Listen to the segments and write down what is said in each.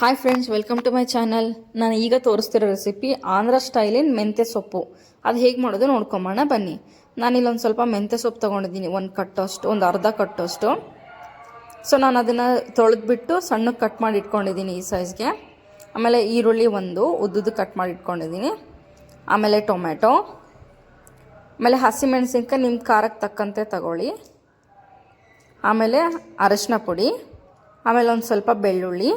Hi friends welcome to my channel ನಾನು ಈಗ ತೋರಿಸ್ತಿರೋ recipe Andhra ಸ್ಟೈಲಿನ ಮೆಂತ್ಯ ಸೊಪ್ಪು. ಅದು ಹೇಗೆ ಮಾಡೋದು ನೋಡ್ಕೊಂಬೋಣ ಬನ್ನಿ. ನಾನಿಲ್ಲಿ ಒಂದು ಸ್ವಲ್ಪ ಮೆಂತ್ಯ ಸೊಪ್ಪು ತೊಗೊಂಡಿದ್ದೀನಿ. ಒಂದು ಕಟ್ಟೋಷ್ಟು, ಒಂದು ಅರ್ಧ ಕಟ್ಟೋಷ್ಟು. ಸೊ ನಾನು ಅದನ್ನು ತೊಳೆದ್ಬಿಟ್ಟು ಸಣ್ಣಕ್ಕೆ ಕಟ್ ಮಾಡಿ ಇಟ್ಕೊಂಡಿದ್ದೀನಿ ಈ ಸೈಜ್ಗೆ ಆಮೇಲೆ ಈರುಳ್ಳಿ ಒಂದು, ಉದ್ದುದ್ದು ಕಟ್ ಮಾಡಿ ಇಟ್ಕೊಂಡಿದ್ದೀನಿ. ಆಮೇಲೆ ಟೊಮೆಟೊ ಆಮೇಲೆ ಹಸಿಮೆಣಸಿನ್ಕಾಯಿ ನಿಮ್ಮ ಖಾರಕ್ಕೆ ತಕ್ಕಂತೆ ತಗೊಳ್ಳಿ. ಆಮೇಲೆ ಅರಶಿನ ಪುಡಿ. ಆಮೇಲೆ ಒಂದು ಸ್ವಲ್ಪ ಬೆಳ್ಳುಳ್ಳಿ.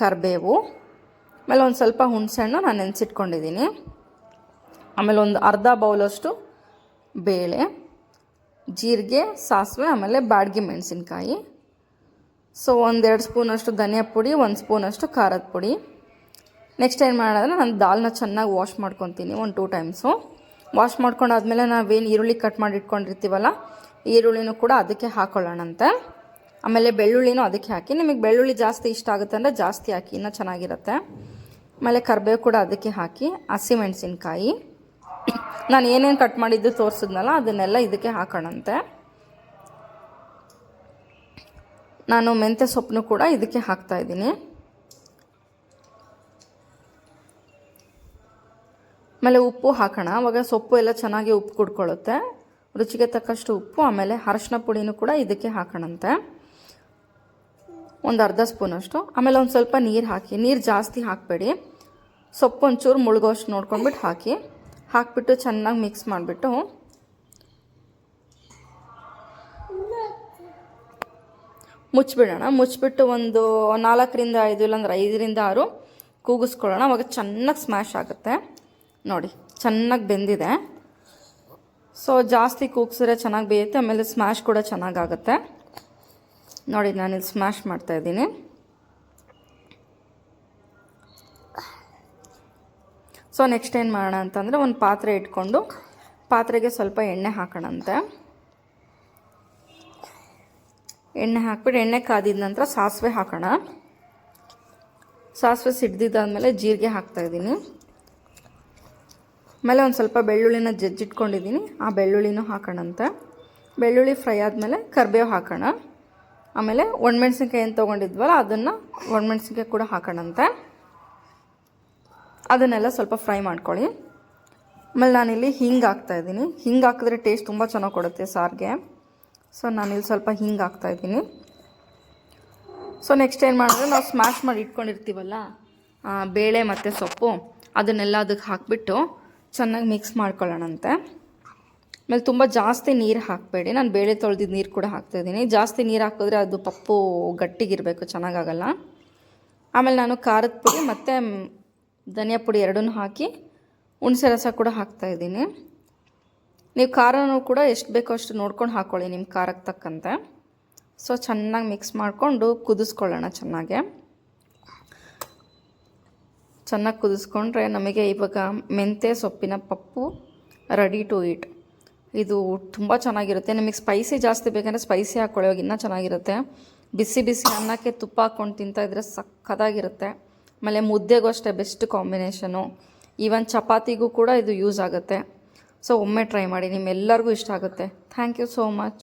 ಕರಿಬೇವು, ಆಮೇಲೆ ಒಂದು ಸ್ವಲ್ಪ ಹುಣಸೆಹಣ್ಣು ನಾನು ನೆನೆಸಿಟ್ಕೊಂಡಿದ್ದೀನಿ ಆಮೇಲೆ ಒಂದು ಅರ್ಧ ಬೌಲಷ್ಟು ಬೇಳೆ, ಜೀರಿಗೆ, ಸಾಸಿವೆ, ಆಮೇಲೆ ಬಾಡಿಗೆ ಮೆಣಸಿನ್ಕಾಯಿ. ಸೊ ಒಂದೆರಡು ಸ್ಪೂನಷ್ಟು ಧನಿಯಾ ಪುಡಿ, ಒಂದು ಸ್ಪೂನಷ್ಟು ಖಾರದ ಪುಡಿ. ನೆಕ್ಸ್ಟ್ ಏನು ಮಾಡೋದ್ರೆ ನಾನು ದಾಲ್ನ ಚೆನ್ನಾಗಿ ವಾಶ್ ಮಾಡ್ಕೊತೀನಿ, ಒಂದು ಟೂ ಟೈಮ್ಸು ವಾಶ್ ಮಾಡ್ಕೊಂಡಾದ್ಮೇಲೆ ನಾವೇನು ಈರುಳ್ಳಿ ಕಟ್ ಮಾಡಿ ಇಟ್ಕೊಂಡಿರ್ತೀವಲ್ಲ ಈರುಳ್ಳಿನೂ ಕೂಡ ಅದಕ್ಕೆ ಹಾಕೊಳ್ಳೋಣಂತೆ. ಆಮೇಲೆ ಬೆಳ್ಳುಳ್ಳಿನೂ ಅದಕ್ಕೆ ಹಾಕಿ, ನಿಮಗೆ ಬೆಳ್ಳುಳ್ಳಿ ಜಾಸ್ತಿ ಇಷ್ಟ ಆಗುತ್ತೆ ಅಂದರೆ ಜಾಸ್ತಿ ಹಾಕಿ, ಇನ್ನೂ ಚೆನ್ನಾಗಿರುತ್ತೆ. ಆಮೇಲೆ ಕರಿಬೇವು ಕೂಡ ಅದಕ್ಕೆ ಹಾಕಿ ಹಸಿಮೆಣಸಿನ್ಕಾಯಿ ನಾನು ಏನೇನು ಕಟ್ ಮಾಡಿದ್ದು ತೋರಿಸಿದ್ನಲ್ಲ, ಅದನ್ನೆಲ್ಲ ಇದಕ್ಕೆ ಹಾಕೋಣಂತೆ. ನಾನು ಮೆಂತ್ಯ ಸೊಪ್ಪನ್ನು ಕೂಡ ಇದಕ್ಕೆ ಹಾಕ್ತಾ ಇದ್ದೀನಿ. ಆಮೇಲೆ ಉಪ್ಪು ಹಾಕೋಣ. ಅವಾಗ ಸೊಪ್ಪು ಎಲ್ಲ ಚೆನ್ನಾಗಿ ಉಪ್ಪು ಕುಡ್ಕೊಳ್ಳುತ್ತೆ. ರುಚಿಗೆ ತಕ್ಕಷ್ಟು ಉಪ್ಪು, ಆಮೇಲೆ ಅರಶಿನ ಪುಡಿನೂ ಕೂಡ ಇದಕ್ಕೆ ಹಾಕೋಣಂತೆ. ಒಂದು ಅರ್ಧ ಸ್ಪೂನಷ್ಟು ಆಮೇಲೆ ಒಂದು ಸ್ವಲ್ಪ ನೀರು ಹಾಕಿ. ನೀರು ಜಾಸ್ತಿ ಹಾಕಬೇಡಿ. ಸೊಪ್ಪು ಒಂಚೂರು ಮುಳುಗೋಷ್ಟು ನೋಡ್ಕೊಂಡ್ಬಿಟ್ಟು ಹಾಕಿ. ಹಾಕಿಬಿಟ್ಟು ಚೆನ್ನಾಗಿ ಮಿಕ್ಸ್ ಮಾಡಿಬಿಟ್ಟು. ಮುಚ್ಚಿಬಿಡೋಣ ಮುಚ್ಚಿಬಿಟ್ಟು ಒಂದು ನಾಲ್ಕರಿಂದ ಐದು ಇಲ್ಲಾಂದ್ರೆ ಐದರಿಂದ ಆರು ಕೂಗಿಸ್ಕೊಳ್ಳೋಣ. ಅವಾಗ ಚೆನ್ನಾಗಿ ಸ್ಮ್ಯಾಶ್ ಆಗುತ್ತೆ. ನೋಡಿ, ಚೆನ್ನಾಗಿ ಬೆಂದಿದೆ. ಸೊ ಜಾಸ್ತಿ ಕೂಗ್ಸಿದ್ರೆ ಚೆನ್ನಾಗಿ ಬೇಯುತ್ತೆ, ಆಮೇಲೆ ಸ್ಮ್ಯಾಶ್ ಕೂಡ ಚೆನ್ನಾಗಾಗುತ್ತೆ ನೋಡಿ, ನಾನಿಲ್ಲಿ ಸ್ಮ್ಯಾಶ್ ಮಾಡ್ತಾಯಿದ್ದೀನಿ ಸೊ ನೆಕ್ಸ್ಟ್ ಏನು ಮಾಡೋಣ ಅಂತಂದರೆ ಒಂದು ಪಾತ್ರೆ ಇಟ್ಕೊಂಡು, ಪಾತ್ರೆಗೆ ಸ್ವಲ್ಪ ಎಣ್ಣೆ ಹಾಕೋಣಂತೆ. ಎಣ್ಣೆ ಹಾಕ್ಬಿಟ್ಟು, ಎಣ್ಣೆ ಕಾದಿದ ನಂತರ ಸಾಸಿವೆ ಹಾಕೋಣ. ಸಾಸಿವೆ ಸಿಡ್ದಿದ್ದಾದಮೇಲೆ ಜೀರಿಗೆ ಹಾಕ್ತಾಯಿದ್ದೀನಿ ಆಮೇಲೆ ಒಂದು ಸ್ವಲ್ಪ ಬೆಳ್ಳುಳ್ಳಿನ ಜಜ್ಜಿಟ್ಕೊಂಡಿದ್ದೀನಿ. ಆ ಬೆಳ್ಳುಳ್ಳಿನೂ ಹಾಕೋಣಂತೆ. ಬೆಳ್ಳುಳ್ಳಿ ಫ್ರೈ ಆದಮೇಲೆ ಕರಿಬೇವು ಹಾಕೋಣ. ಆಮೇಲೆ ಒಣಮೆಣ್ಸಿನ್ಕಾಯಿ ಏನು ತೊಗೊಂಡಿದ್ವಲ್ಲ, ಅದನ್ನು ಒಣಮೆಣ್ಸಿನ್ಕಾಯಿ ಕೂಡ ಹಾಕೋಣಂತೆ. ಅದನ್ನೆಲ್ಲ ಸ್ವಲ್ಪ ಫ್ರೈ ಮಾಡ್ಕೊಳ್ಳಿ. ಆಮೇಲೆ ನಾನಿಲ್ಲಿ ಹಿಂಗೆ ಹಾಕ್ತಾಯಿದ್ದೀನಿ ಹಿಂಗೆ ಹಾಕಿದ್ರೆ ಟೇಸ್ಟ್ ತುಂಬ ಚೆನ್ನಾಗಿ ಕೊಡುತ್ತೆ ಸಾರಿಗೆ. ಸೊ, ನಾನಿಲ್ಲಿ ಸ್ವಲ್ಪ ಹಿಂಗೆ ಹಾಕ್ತಾಯಿದ್ದೀನಿ ಸೊ, ನೆಕ್ಸ್ಟ್ ಏನು ಮಾಡಿದ್ರೆ ನಾವು ಸ್ಮ್ಯಾಶ್ ಮಾಡಿ ಇಟ್ಕೊಂಡಿರ್ತೀವಲ್ಲ ಬೇಳೆ ಮತ್ತು ಸೊಪ್ಪು, ಅದನ್ನೆಲ್ಲ ಅದಕ್ಕೆ ಹಾಕಿಬಿಟ್ಟು ಚೆನ್ನಾಗಿ ಮಿಕ್ಸ್ ಮಾಡ್ಕೊಳ್ಳೋಣಂತೆ. ಆಮೇಲೆ ತುಂಬ ಜಾಸ್ತಿ ನೀರು ಹಾಕಬೇಡಿ. ನಾನು ಬೇಳೆ ತೊಳೆದಿದ್ದು ನೀರು ಕೂಡ ಹಾಕ್ತಾಯಿದ್ದೀನಿ ಜಾಸ್ತಿ ನೀರು ಹಾಕಿದ್ರೆ ಅದು ಪಪ್ಪು ಗಟ್ಟಿಗಿರಬೇಕು, ಚೆನ್ನಾಗಾಗಲ್ಲ. ಆಮೇಲೆ ನಾನು ಖಾರದ ಪುಡಿ ಮತ್ತು ಧನಿಯಾ ಪುಡಿ ಎರಡನ್ನೂ ಹಾಕಿ ಹುಣಸೆ ರಸ ಕೂಡ ಹಾಕ್ತಾಯಿದ್ದೀನಿ ನೀವು ಖಾರನೂ ಕೂಡ ಎಷ್ಟು ಬೇಕೋ ಅಷ್ಟು ನೋಡ್ಕೊಂಡು ಹಾಕ್ಕೊಳ್ಳಿ ನಿಮ್ಮ ಖಾರಕ್ಕೆ ತಕ್ಕಂತೆ. ಸೊ, ಚೆನ್ನಾಗಿ ಮಿಕ್ಸ್ ಮಾಡಿಕೊಂಡು ಕುದಿಸ್ಕೊಳ್ಳೋಣ ಚೆನ್ನಾಗೆ. ಚೆನ್ನಾಗಿ ಕುದಿಸ್ಕೊಂಡ್ರೆ ನಮಗೆ ಇವಾಗ ಮೆಂತ್ಯ ಸೊಪ್ಪಿನ ಪಪ್ಪು ರೆಡಿ ಟು ಈಟ್ ಇದು ತುಂಬ ಚೆನ್ನಾಗಿರುತ್ತೆ. ನಿಮಗೆ ಸ್ಪೈಸಿ ಜಾಸ್ತಿ ಬೇಕಂದರೆ ಸ್ಪೈಸಿ ಹಾಕ್ಕೊಳ್ಳೋವಾಗ ಇನ್ನೂ ಚೆನ್ನಾಗಿರುತ್ತೆ. ಬಿಸಿ ಬಿಸಿ ಅನ್ನಕ್ಕೆ ತುಪ್ಪ ಹಾಕ್ಕೊಂಡು ತಿಂತಾಯಿದ್ರೆ ಸಕ್ಕತ್ತಾಗಿರುತ್ತೆ ಆಮೇಲೆ ಮುದ್ದೆಗೂ ಅಷ್ಟೇ ಬೆಸ್ಟ್ ಕಾಂಬಿನೇಷನು ಈವನ್ ಚಪಾತಿಗೂ ಕೂಡ ಇದು ಯೂಸ್ ಆಗುತ್ತೆ. ಸೊ ಒಮ್ಮೆ ಟ್ರೈ ಮಾಡಿ, ನಿಮ್ಮೆಲ್ಲರಿಗೂ ಇಷ್ಟ ಆಗುತ್ತೆ. Thank you so much